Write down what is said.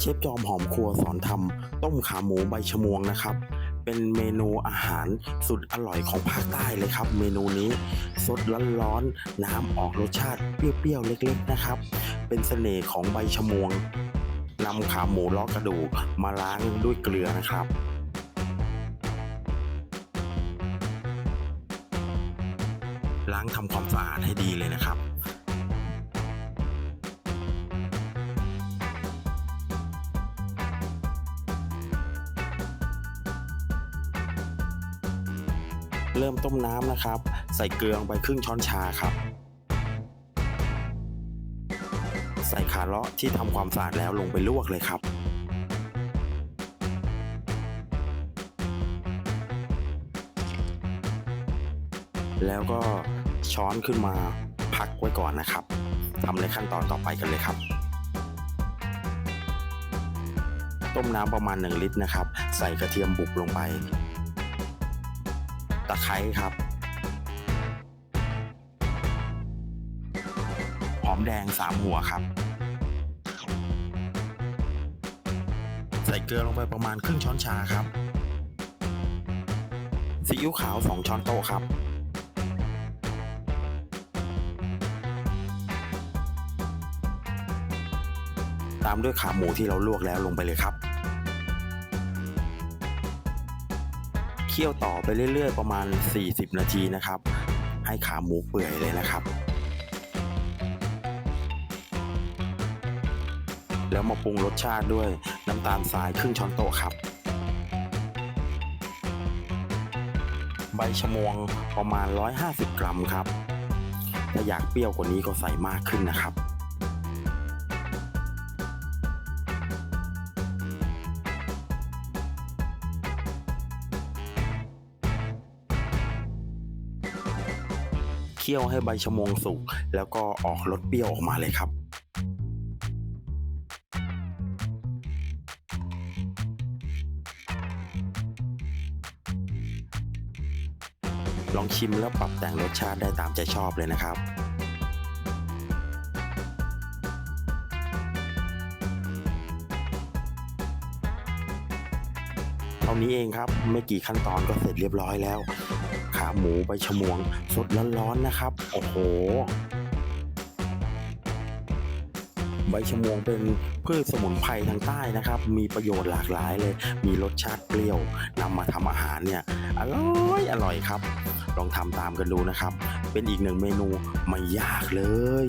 เชฟจอมหอมครัวสอนทำต้มขาหมูใบชะมวงนะครับ เป็นเมนูอาหารสุดอร่อยของภาคใต้เลยครับ เมนูนี้สดร้อนๆน้ำออกรสชาติเปรี้ยวๆเล็กๆนะครับ เป็นเสน่ห์ของใบชะมวงนำขาหมูล้อกระดูกมาล้างด้วยเกลือนะครับล้างทำความสะอาดให้ดีเลยนะครับ เริ่มต้มน้ำนะครับ ใส่เกลือลงไปครึ่งช้อนชาครับ ใส่ขาเลาะที่ทำความสะอาดแล้วลงไปลวกเลยครับแล้วก็ช้อนขึ้นมาพักไว้ก่อนนะครับทำในขั้นตอนต่อไปกันเลยครับ ต้มน้ำประมาณ 1 ลิตรนะครับ ใส่กระเทียมบุกลงไป ตะไคร้ครับหอมแดง3หัวครับ ใส่เกลือลงไปประมาณครึ่งช้อนชาครับซีอิ๊วขาว2ช้อนโต๊ะครับตามด้วยขาหมูที่เราลวกแล้วลงไปเลยครับ คี่ยวต่อไปเรื่อย ๆ ประมาณ 40 นาทีนะครับ ให้ขาหมูเปื่อยเลยนะครับ แล้วมาปรุงรสชาติด้วยน้ำตาลทรายครึ่งช้อนโต๊ะครับ ใบชะมวงประมาณ 150 กรัมครับ ถ้าอยากเปรี้ยวกว่านี้ก็ใส่มากขึ้นนะครับ คี่ยวให้ใบชะมงสุก แล้วก็ออกรสเปรี้ยวออกมาเลยครับลองชิมแล้วปรับแต่งรสชาติได้ตามใจชอบเลยนะครับ เท่านี้เองครับไม่กี่ขั้นตอนก็เสร็จเรียบร้อยแล้ว ขาหมูใบชะมวง สดร้อนๆนะครับ โอ้โห ใบชะมวงเป็นพืชสมุนไพรทางใต้นะครับ มีประโยชน์หลากหลายเลย มีรสชาติเปรี้ยวนำมาทำอาหารเนี่ย อร่อยอร่อยครับ ลองทำตามกันดูนะครับ เป็นอีกหนึ่งเมนูไม่ยากเลย